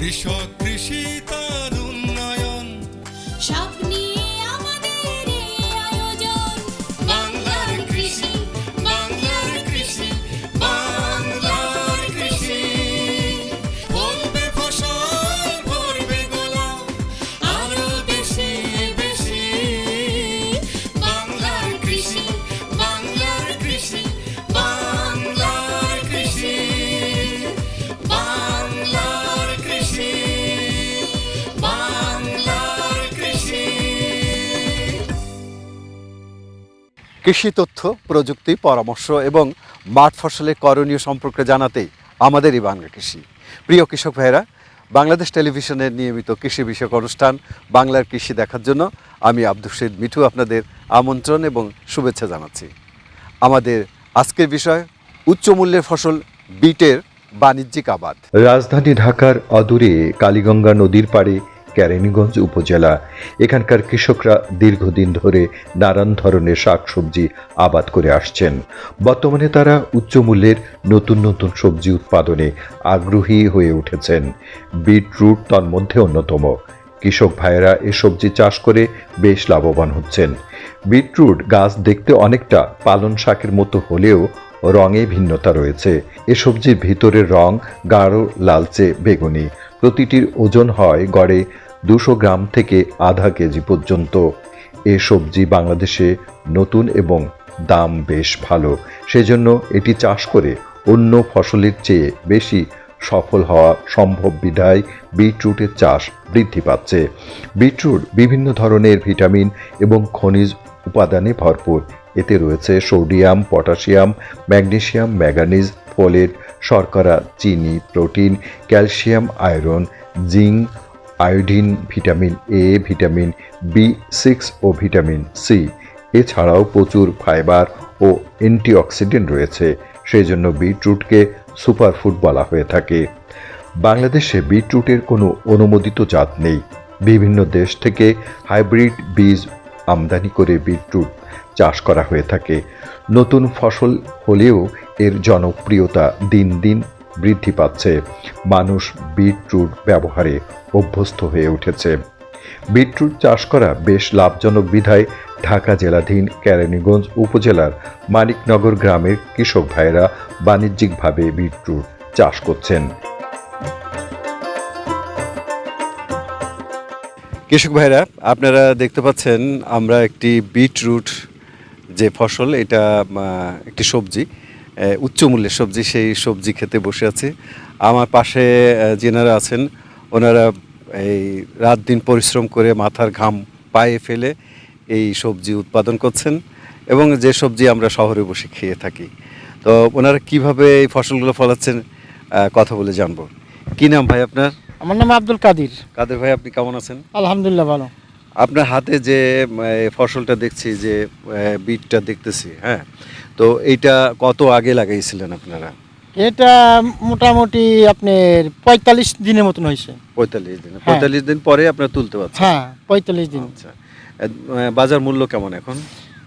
কৃষক কৃষি তার কৃষি তথ্য, প্রযুক্তি, পরামর্শ এবং মাঠ ফসলের করণীয় সম্পর্কে জানাতেই আমাদেরই বাংলা কৃষি। প্রিয় কৃষক ভাইয়েরা, বাংলাদেশ টেলিভিশনের নিয়মিত কৃষি বিষয়ক অনুষ্ঠান, বাংলার কৃষি দেখার জন্য আমি আব্দুল শহীদ মিঠু আপনাদের আমন্ত্রণ এবং শুভেচ্ছা জানাচ্ছি। আমাদের আজকের বিষয় উচ্চ মূল্যের ফসল, বিটের বাণিজ্যিক আবাদ। রাজধানী ঢাকার অদূরে কালীগঙ্গা নদীর পাড়ে কেরানীগঞ্জ উপজেলা। এখানকার কৃষকরা দীর্ঘদিন ধরে নানান ধরনের শাকসবজি আবাদ করে আসছেন। বর্তমানে তারা উচ্চ মূল্যের নতুন নতুন সবজি উৎপাদনে আগ্রহী হয়ে উঠেছেন। বিটরুট তন্মধ্যে অন্যতম। কৃষক ভাইয়েরা এ সবজি চাষ করে বেশ লাভবান হচ্ছেন। বিটরুট গাছ দেখতে অনেকটা পালন শাকের মতো হলেও রঙে ভিন্নতা রয়েছে। এ সবজির ভিতরের রং গাঢ়, লালচে, বেগুনি। প্রতিটির ওজন হয় গড়ে দুশো গ্রাম থেকে আধা কেজি পর্যন্ত। এ সবজি বাংলাদেশে নতুন এবং দাম বেশ ভালো। সেজন্য এটি চাষ করে অন্য ফসলের চেয়ে বেশি সফল হওয়া সম্ভব বিধায় বিটরুটের চাষ বৃদ্ধি পাচ্ছে। বিটরুট বিভিন্ন ধরনের ভিটামিন এবং খনিজ উপাদানে ভরপুর। এতে রয়েছে sodium, potassium magnesium manganese folate শর্করা, চিনি, protein, calcium, iron, zinc, iodine, vitamin A, vitamin B six O vitamin C. এছাড়াও প্রচুর ফাইবার ও অ্যান্টিঅক্সিডেন্ট রয়েছে সেই জন্য বিটরুটকে সুপারফুড বলা হয়ে থাকে। বাংলাদেশে বিটরুটের কোনো অনুমোদিত জাত নেই। বিভিন্ন দেশ থেকে হাইব্রিড বীজ আমদানি করে বিটরুট চাষ করা হয়ে থাকে। নতুন ফসল হলেও এর জনপ্রিয়তা দিন দিন বৃদ্ধি পাচ্ছে। মানুষ বিটরুট ব্যবহারে অভ্যস্ত হয়ে উঠেছে। বিটরুট চাষ করা বেশ লাভজনক বিধায় ঢাকা জেলাধীন কেরানীগঞ্জ উপজেলার মানিকনগর গ্রামের কৃষক ভাইয়েরা বাণিজ্যিকভাবে বিটরুট চাষ করছেন। কৃষক ভাইরা, আপনারা দেখতে পাচ্ছেন আমরা একটি বিটরুট যে ফসল, এটা একটি সবজি। উচ্চ মূল্যের সবজি সেই সবজি খেতে বসে আছি। আমার পাশে যেনারা আছেন ওনারা এই রাত দিন পরিশ্রম করে মাথার ঘাম পায়ে ফেলে এই সবজি উৎপাদন করছেন এবং যে সবজি আমরা শহরে বসে খেয়ে থাকি। তো ওনারা কীভাবে এই ফসলগুলো ফলাচ্ছেন কথা বলে জানব। কি নাম ভাই আপনার? আমার নাম আব্দুল কাদির। কাদের ভাই আপনি কেমন আছেন? আলহামদুলিল্লাহ ভালো। আপনার হাতে যে ফসলটা দেখছি যে বিটটা দেখতেছি হ্যাঁ? তো এইটা কত আগে লাগাইছিলেন আপনারা? এটা মোটামুটি আপনার পঁয়তাল্লিশ দিনের মতন হয়েছে। পঁয়তাল্লিশ দিন। হ্যাঁ। পঁয়তাল্লিশ দিন পরে আপনার তুলতে পারছেন? হ্যাঁ পঁয়তাল্লিশ দিন। আচ্ছা। বাজার মূল্য কেমন এখন?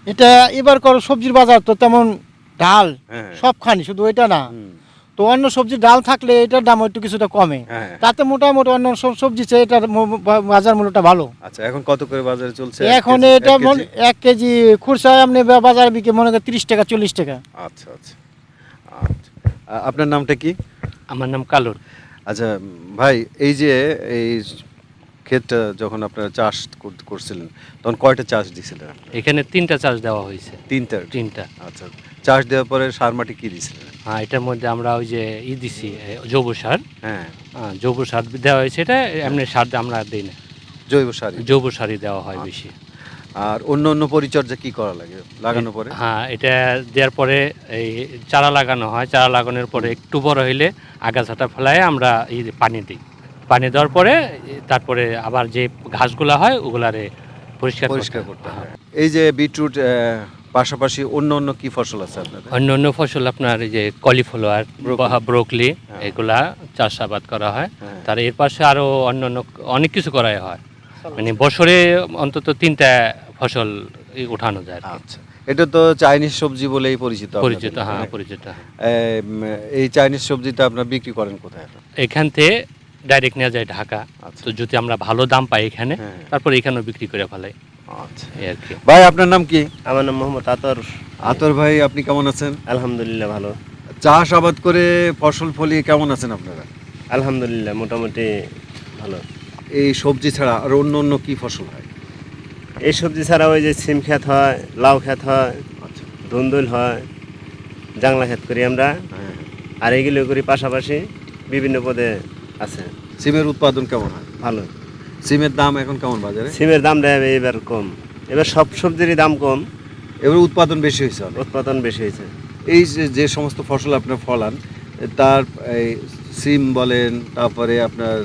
এটা এবার করো সবজির বাজার তো তেমন ডাল সবখানি সব খানি শুধু এটা না। তো অন্য সবজির ডাল থাকলে এটার দাম একটু কিছুটা কমে। হ্যাঁ। তাতে মোটামুটি অন্য সব সবজি চেয়ে এটার বাজার মূল্যটা ভালো। আচ্ছা এখন কত করে বাজারে চলছে? এখন এটা এক কেজি? মনে- খুরসায় আপনি বাজারে বিকে মনে করেন তিরিশ টাকা চল্লিশ টাকা। আচ্ছা আচ্ছা। আচ্ছা। আপনার নামটা কি? আমার নাম কালুর। আচ্ছা ভাই এই যে এই ক্ষেতটা যখন আপনারা চাষ করছিলেন তখন কয়টা চাষ দিছিলেন এখানে তিনটা চাষ দেওয়া হয়েছে। তিনটা? তিনটা। আচ্ছা। চাষ দেওয়ার পরে সার মাটি কি দিছিলেন হ্যাঁ এটার মধ্যে আমরা ওই যে ই দিছি জৈব সার। হ্যাঁ। হ্যাঁ, জৈব সার দেওয়া হয়েছে এটা এমনি সার আমরা দিই না। জৈব সার জৈব সারই দেওয়া হয় বেশি। আর অন্য অন্য পরিচর্যা কি করা লাগে লাগানোর পরে? হ্যাঁ এটা দেওয়ার পরে এই চারা লাগানো হয় চারা লাগানোর পরে একটু বড় হইলে আগাছাটা ফেলায় আমরা এই পানি দিই। পানি দেওয়ার পরে তারপরে আবার যে ঘাসগুলা হয় ওগুলারে পরিষ্কার পরিষ্কার করতে হয়। এই যে বিটরুট পাশাপাশি অন্য অন্য কি ফসল আছে আপনাদের অন্য অন্য ফসল আপনার এই যে কলিফ্লাওয়ার। ব্রোকলি হ্যাঁ। এগুলা চাষাবাদ করা হয় হ্যাঁ। তার এর পাশে আরও অন্য অন্য অনেক কিছু করা হয় মানে বছরে অন্তত তিনটা ফসল উঠানো যায় আচ্ছা এটা তো চাইনিজ সবজি বলেই পরিচিত পরিচিত হ্যাঁ পরিচিত হ্যাঁ। এই চাইনিজ সবজিটা আপনারা বিক্রি করেন কোথায় এখান থেকে ডাইরেক্ট নেওয়া যায় ঢাকা আচ্ছা। তো যদি আমরা ভালো দাম পাই এখানে হ্যাঁ। তারপর এখানেও বিক্রি করে ফেলাই আচ্ছা এই আর কি ভাই আপনার নাম কি? আমার নাম মোহাম্মদ আতর আতর ভাই আপনি কেমন আছেন? আলহামদুলিল্লাহ ভালো। চাষ আবাদ করে ফসল ফলিয়ে কেমন আছেন আপনারা? আলহামদুলিল্লাহ মোটামুটি ভালো। এই সবজি ছাড়া আর অন্য অন্য কি ফসল হয়? এই সবজি ছাড়া ওই যে সিম ক্ষেত হয় লাউ ক্ষেত হয় আচ্ছা। ধুন্দুল হয় জাংলা ক্ষেত করি আমরা। হ্যাঁ। আর এগুলো করি পাশাপাশি বিভিন্ন পদে আছে। সিমের উৎপাদন কেমন হয়? ভালো। সিমের দাম এখন কেমন বাজারে? সিমের দামটা এবার কম। এবার সব সবজিরই দাম কম। এবার উৎপাদন বেশি হয়েছে উৎপাদন বেশি হয়েছে। এই যে যে সমস্ত ফসল আপনার ফলান তার এই সিম বলেন তারপরে আপনার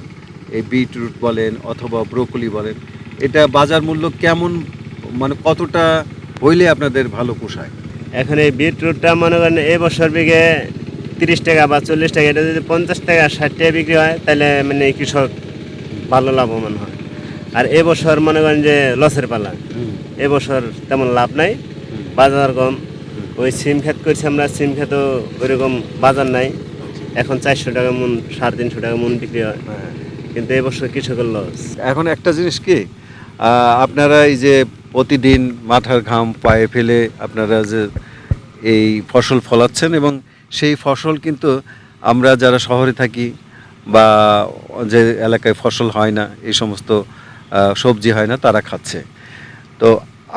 এই বিটরুট বলেন অথবা ব্রোকলি বলেন এটা বাজার মূল্য কেমন মানে কতটা হইলে আপনাদের ভালো পোষায়? এখন এই বিটরুটটা মনে করেন এই বছর বিঘে তিরিশ টাকা বা চল্লিশ টাকা এটা যদি পঞ্চাশ টাকা ষাট টাকা বিক্রি হয় তাহলে মানে কৃষক ভালো লাভবান হয়। আর এবছর মনে করেন যে লসের পালা। এবছর তেমন লাভ নাই বাজার কম। ওই সিম ক্ষেত করছি আমরা সিম ক্ষেতও ওইরকম বাজার নাই। এখন চারশো টাকা মন সাড়ে তিনশো টাকা মন বিক্রি হয়। কিন্তু এবছর কৃষকের লস। এখন একটা জিনিস কি আপনারা এই যে প্রতিদিন মাথার ঘাম পায়ে ফেলে আপনারা যে এই ফসল ফলাচ্ছেন এবং সেই ফসল কিন্তু আমরা যারা শহরে থাকি বা যে এলাকায় ফসল হয় না এই সমস্ত সবজি হয় না তারা খাচ্ছে। তো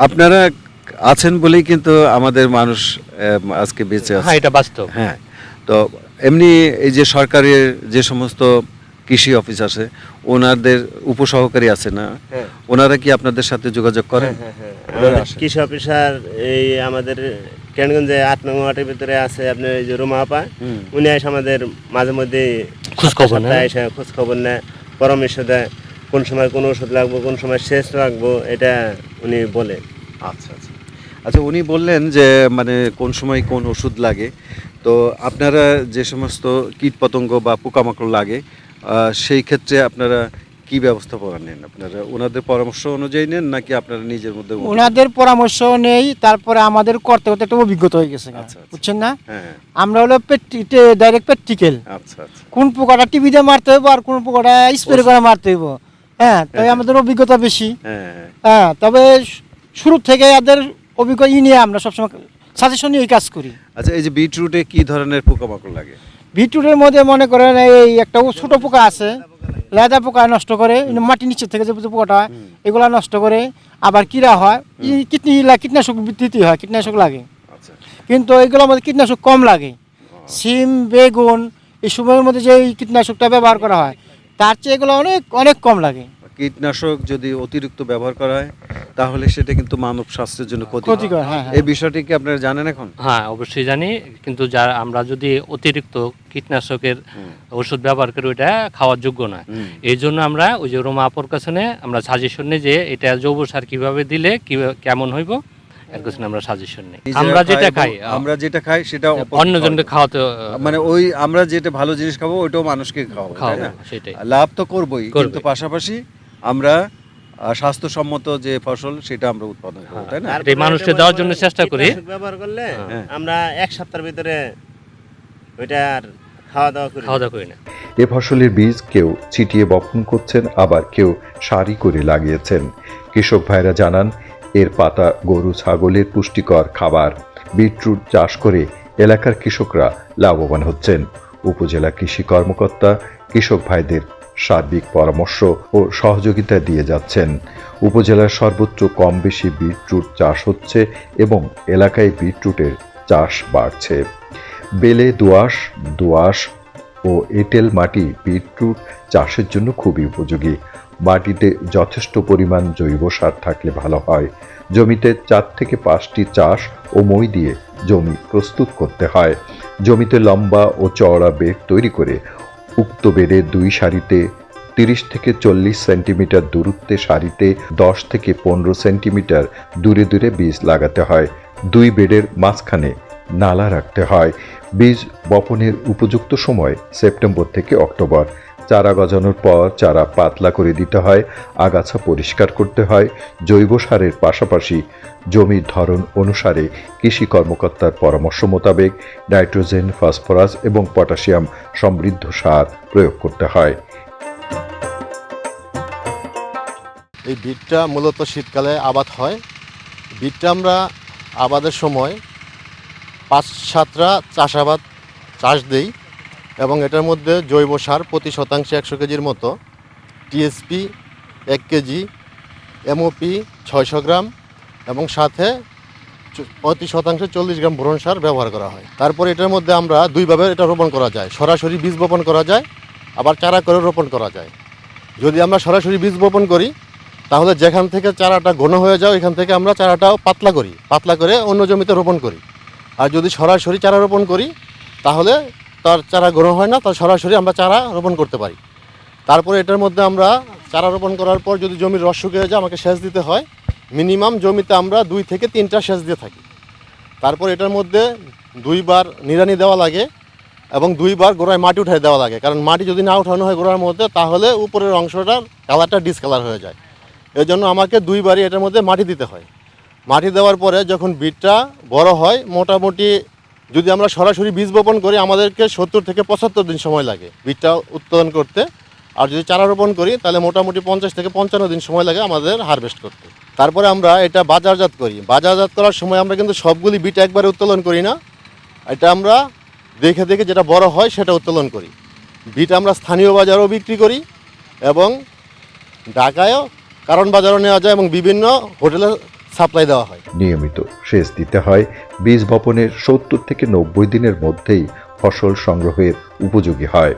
আপনারা আছেন বলেই কিন্তু আমাদের মানুষ আজকে বেঁচে আছে। হ্যাঁ এটা বাস্তব। হ্যাঁ তো এমনি এই যে সরকারের যে সমস্ত কৃষি অফিস আছে ওনাদের উপসহকারী আছে না? হ্যাঁ। ওনারা কি আপনাদের সাথে যোগাযোগ করেন? কৃষি অফিসার এই আমাদের কেরানীগঞ্জে আট নং ওয়ার্ডের ভিতরে আছে আপনার এই যে রুমা আপা। উনি আমাদের মাঝে মধ্যে খোঁজ খবর নেয়। সপ্তাহে এসে খোঁজ নেয়। পরামর্শ দেয় কোন সময় কোন ওষুধ লাগবো কোন সময় শেষ লাগবো এটা উনি বলে। আচ্ছা আচ্ছা। আচ্ছা উনি বললেন যে মানে কোন সময় কোন ওষুধ লাগে। তো আপনারা যে সমস্ত কীট পতঙ্গ বা পোকামাকড় লাগে সেই ক্ষেত্রে আপনারা কি ব্যবস্থাপনা নেন আপনারা? ওনাদের পরামর্শ অনুযায়ী নেন নাকি আপনারা নিজের মধ্যে ওনাদের পরামর্শ নেই তারপরে আমাদের করতে করতে একটা অভিজ্ঞতা হয়ে গেছে আচ্ছা, আচ্ছা। বুঝছেন না? হ্যাঁ আমরা হলো ডাইরেক্ট প্র্যাকটিক্যাল আচ্ছা কোন পোকাটা টিভি দিয়ে মারতে হইব আর কোন পোকাটা স্প্রে করে মারতে হইব। হ্যাঁ তাই আমাদের অভিজ্ঞতা বেশি। হ্যাঁ হ্যাঁ। হ্যাঁ তবে শুরু থেকে এদের অভিজ্ঞতা ই নিয়ে আমরা সবসময় সাজেশন নিয়ে কাজ করি। আচ্ছা এই যে বিটরুটে কি ধরনের পোকামাকড় লাগে? ভিটুরের মধ্যে মনে করেন এই একটা ছোটো পোকা আছে লেদা পোকা নষ্ট করে মাটির মাটি নিচে থেকে যে পোকাটা এগুলা নষ্ট করে আবার কিরা হয় কীটনি কীটনাশক দিতে হয় কীটনাশক লাগে। আচ্ছা। কিন্তু এগুলোর মধ্যে কীটনাশক কম লাগে। সিম বেগুন এই সময়ের মধ্যে যে এই কীটনাশকটা ব্যবহার করা হয় তার চেয়ে এগুলো অনেক অনেক কম লাগে। কীটনাশক যদি অতিরিক্ত ব্যবহার করা হয় তাহলে সেটা কিন্তু মানব স্বাস্থ্যের জন্য ক্ষতিকর, হ্যাঁ, হ্যাঁ। এই বিষয়টি কি আপনারা জানেন এখন? হ্যাঁ অবশ্যই জানি। কিন্তু যারা আমরা যদি অতিরিক্ত কীটনাশকের ওষুধ ব্যবহার করি ওটা খাওয়ার যোগ্য না। এই জন্য আমরা ওই যে রোমা আপুর কাছে আমরা সাজেশন নিই যে এটা জৈব সার কীভাবে দিলে কীভাবে কেমন হইব আমরা সাজেশন নিই। আমরা যেটা খাই আমরা যেটা খাই সেটা অন্যজনকে খাওয়াতে মানে ওই আমরা যেটা ভালো জিনিস খাব ওইটাও মানুষকে খাওয়াবো তাই না? সেটাই। লাভ তো করবোই করবে। কিন্তু পাশাপাশি আমরা স্বাস্থ্যসম্মত যে ফসল সেটা আমরা উৎপাদন করি তাই না? মানুষকে দেওয়ার জন্য চেষ্টা করি। ব্যবহার করলে হ্যাঁ। আমরা এক সপ্তাহের ভিতরে ওইটা আর খাওয়া দাওয়া করি খাওয়া দাওয়া করি না। এ ফসলের বীজ কেউ ছিটিয়ে বপন করছেন আবার কেউ সারি করে লাগিয়েছেন। কৃষক ভাইরা জানান এর পাতা গরু ছাগলের পুষ্টিকর খাবার। বিটরুট চাষ করে এলাকার কৃষকরা লাভবান হচ্ছেন। উপজেলা কৃষি কর্মকর্তা কৃষক ভাইদের সার্বিক পরামর্শ ও সহযোগিতা দিয়ে যাচ্ছেন। উপজেলার সর্বোচ্চ কম বেশি বিটরুট চাষ হচ্ছে এবং এলাকায় বিটরুটের চাষ বাড়ছে। বেলে, দোআঁশ দোআঁশ ও এঁটেল মাটি বিটরুট চাষের জন্য খুবই উপযোগী। মাটিতে যথেষ্ট পরিমাণ জৈব সার থাকলে ভালো হয়। জমিতে চার থেকে পাঁচটি চাষ ও মই দিয়ে জমি প্রস্তুত করতে হয়। জমিতে লম্বা ও চওড়া বেড তৈরি করে উক্ত বেডের দুই সারিতে তিরিশ থেকে চল্লিশ সেন্টিমিটার দূরত্বে সারিতে দশ থেকে পনেরো সেন্টিমিটার দূরে দূরে বীজ লাগাতে হয়। দুই বেডের মাঝখানে নালা রাখতে হয়। বীজ বপনের উপযুক্ত সময় সেপ্টেম্বর থেকে অক্টোবর। চারা গজানোর পর চারা পাতলা করে দিতে হয়, আগাছা পরিষ্কার করতে হয়, জৈব সারের পাশাপাশি জমির ধরন অনুসারে কৃষি কর্মকর্তার পরামর্শ মোতাবেক নাইট্রোজেন, ফসফরাস এবং পটাশিয়াম সমৃদ্ধ সার প্রয়োগ করতে হয়। এই বিটটা মূলত শীতকালে আবাদ হয়। বিটটা আমরা আবাদের সময় পাঁচ সাতটা চাষাবাদ চাষ দেই। এবং এটার মধ্যে জৈব সার প্রতি শতাংশে একশো কেজির মতো টিএসপি এক কেজি এমওপি ছয়শো গ্রাম এবং সাথে প্রতি শতাংশে চল্লিশ গ্রাম বোরন সার ব্যবহার করা হয়। তারপর এটার মধ্যে আমরা দুইভাবে এটা রোপণ করা যায়। সরাসরি বীজ বপন করা যায়, আবার চারা করে রোপণ করা যায়। যদি আমরা সরাসরি বীজ বপন করি, তাহলে যেখান থেকে চারাটা ঘন হয়ে যাও এখান থেকে আমরা চারাটাও পাতলা করি, পাতলা করে অন্য জমিতে রোপণ করি। আর যদি সরাসরি চারা রোপণ করি, তাহলে তার চারা ঘন হয় না, তার সরাসরি আমরা চারা রোপণ করতে পারি। তারপরে এটার মধ্যে আমরা চারা রোপণ করার পর যদি জমির রস শুকিয়ে যায়, আমাকে সেচ দিতে হয়। মিনিমাম জমিতে আমরা দুই থেকে তিনটা সেচ দিয়ে থাকি। তারপর এটার মধ্যে দুইবার নিড়ানি দেওয়া লাগে এবং দুইবার গোড়ায় মাটি উঠাই দেওয়া লাগে। কারণ মাটি যদি না উঠানো হয় গোড়ার মধ্যে, তাহলে উপরের অংশটার কালারটা ডিসকালার হয়ে যায়। এই জন্য আমাকে দুইবারই এটার মধ্যে মাটি দিতে হয়। মাটি দেওয়ার পরে যখন বীজটা বড় হয়, মোটামুটি যদি আমরা সরাসরি বীজ বপন করি, আমাদেরকে সত্তর থেকে পঁচাত্তর দিন সময় লাগে বীজটা উৎপাদন করতে। আর যদি চারা রোপণ করি, তাহলে মোটামুটি পঞ্চাশ থেকে পঞ্চান্ন দিন সময় লাগে আমাদের হারভেস্ট করতে। তারপরে আমরা এটা বাজারজাত করি। বাজারজাত করার সময় আমরা কিন্তু সবগুলি বিট একবারে উত্তোলন করি না। এটা আমরা দেখে দেখে যেটা বড় হয়, সেটা উত্তোলন করি। বিট আমরা স্থানীয় বাজারেও বিক্রি করি এবং ঢাকায়ও কারণ বাজারও নেওয়া যায় এবং বিভিন্ন হোটেলে সাপ্লাই দেওয়া হয়। নিয়মিত সেচ দিতে হয়। বীজ বপনের সত্তর থেকে নব্বই দিনের মধ্যেই ফসল সংগ্রহের উপযোগী হয়।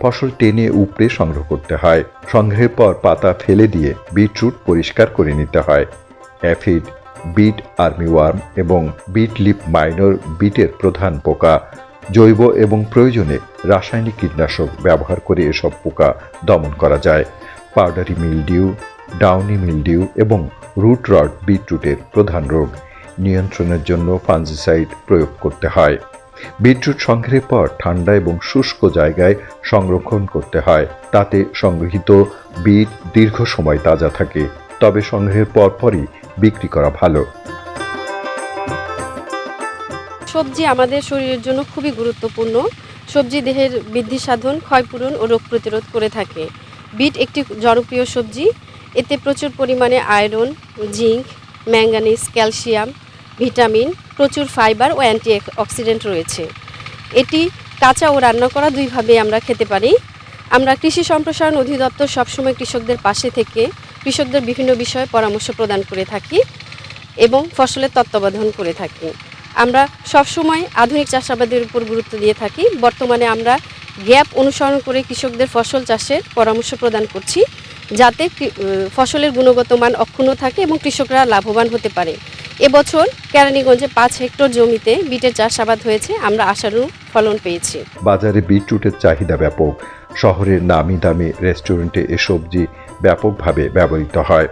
ফসল টেনে উপড়ে সংগ্রহ করতে হয়। সংগ্রহের পর পাতা ফেলে দিয়ে বিটরুট পরিষ্কার করে নিতে হয়। অ্যাফিড, বিট আর্মি ওয়ার্ম এবং বিট লিপ মাইনর বিটের প্রধান পোকা, জৈব এবং প্রয়োজনে রাসায়নিক কীটনাশক ব্যবহার করে এসব পোকা দমন করা যায়। পাউডারি মিলডিউ ডাউনি মিলডিউ এবং রুট রড বিটরুটের প্রধান রোগ। নিয়ন্ত্রণের জন্য ফাঞ্জিসাইড প্রয়োগ করতে হয়। বিটরুট সংগ্রহের পর ঠান্ডা এবং শুষ্ক জায়গায় সংরক্ষণ করতে হয়। তাতে সংগৃহীত বিট দীর্ঘ সময় তাজা থাকে। তবে সংগ্রহের পরপরই বিক্রি করা ভালো। সবজি আমাদের শরীরের জন্য খুবই গুরুত্বপূর্ণ। সবজি দেহের বৃদ্ধি সাধন ক্ষয়পূরণ ও রোগ প্রতিরোধ করে থাকে। বিট একটি জনপ্রিয় সবজি। এতে প্রচুর পরিমাণে iron, zinc, manganese, calcium, vitamin, প্রচুর ফাইবার ও অ্যান্টি অক্সিডেন্ট রয়েছে। এটি কাঁচা ও রান্না করা দুইভাবে আমরা খেতে পারি। আমরা কৃষি সম্প্রসারণ অধিদপ্তর সবসময় কৃষকদের পাশে থেকে কৃষকদের বিভিন্ন বিষয়ে পরামর্শ প্রদান করে থাকি এবং ফসলের তত্ত্বাবধান করে থাকি। আমরা সবসময় আধুনিক চাষাবাদের উপর গুরুত্ব দিয়ে থাকি। বর্তমানে আমরা গ্যাপ অনুসরণ করে কৃষকদের ফসল চাষের পরামর্শ প্রদান করছি। যাতে ফসলের গুণগত মান অক্ষুণ্ণ থাকে এবং কৃষকরা লাভবান হতে পারে। এবছর কেরানীগঞ্জে পাঁচ হেক্টর জমিতে বিটের চাষাবাদ হয়েছে। আমরা আশানুরূপ ফলন পেয়েছি। বাজারে বিটরুটের চাহিদা ব্যাপক। শহরের নামি দামি রেস্টুরেন্টে এ সবজি ব্যাপকভাবে ব্যবহৃত হয়।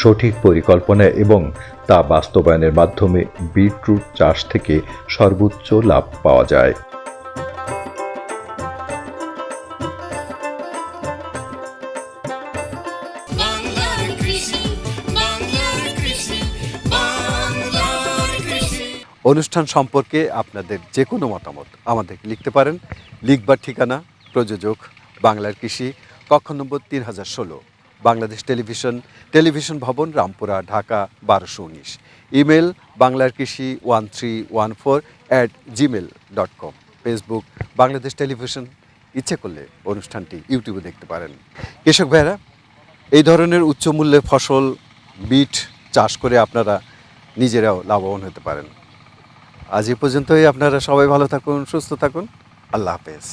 সঠিক পরিকল্পনা এবং তা বাস্তবায়নের মাধ্যমে বিটরুট চাষ থেকে সর্বোচ্চ লাভ পাওয়া যায়। অনুষ্ঠান সম্পর্কে আপনাদের যে কোনো মতামত আমাদেরকে লিখতে পারেন। লিখবার ঠিকানা, প্রযোজক, বাংলার কৃষি, কক্ষ নম্বর তিন হাজার ষোলো, বাংলাদেশ টেলিভিশন টেলিভিশন ভবন, রামপুরা, ঢাকা, বারোশো উনিশ। ইমেল বাংলার কৃষি one three one four at gmail dot com. Facebook, Bangladesh television. ইচ্ছে করলে অনুষ্ঠানটি ইউটিউবে দেখতে পারেন। কৃষক ভাইরা এই ধরনের উচ্চ মূল্যের ফসল, বিট চাষ করে আপনারা নিজেরাও লাভবান হতে পারেন। আজ এ পর্যন্তই। আপনারা সবাই ভালো থাকুন সুস্থ থাকুন। আল্লাহ হাফেজ।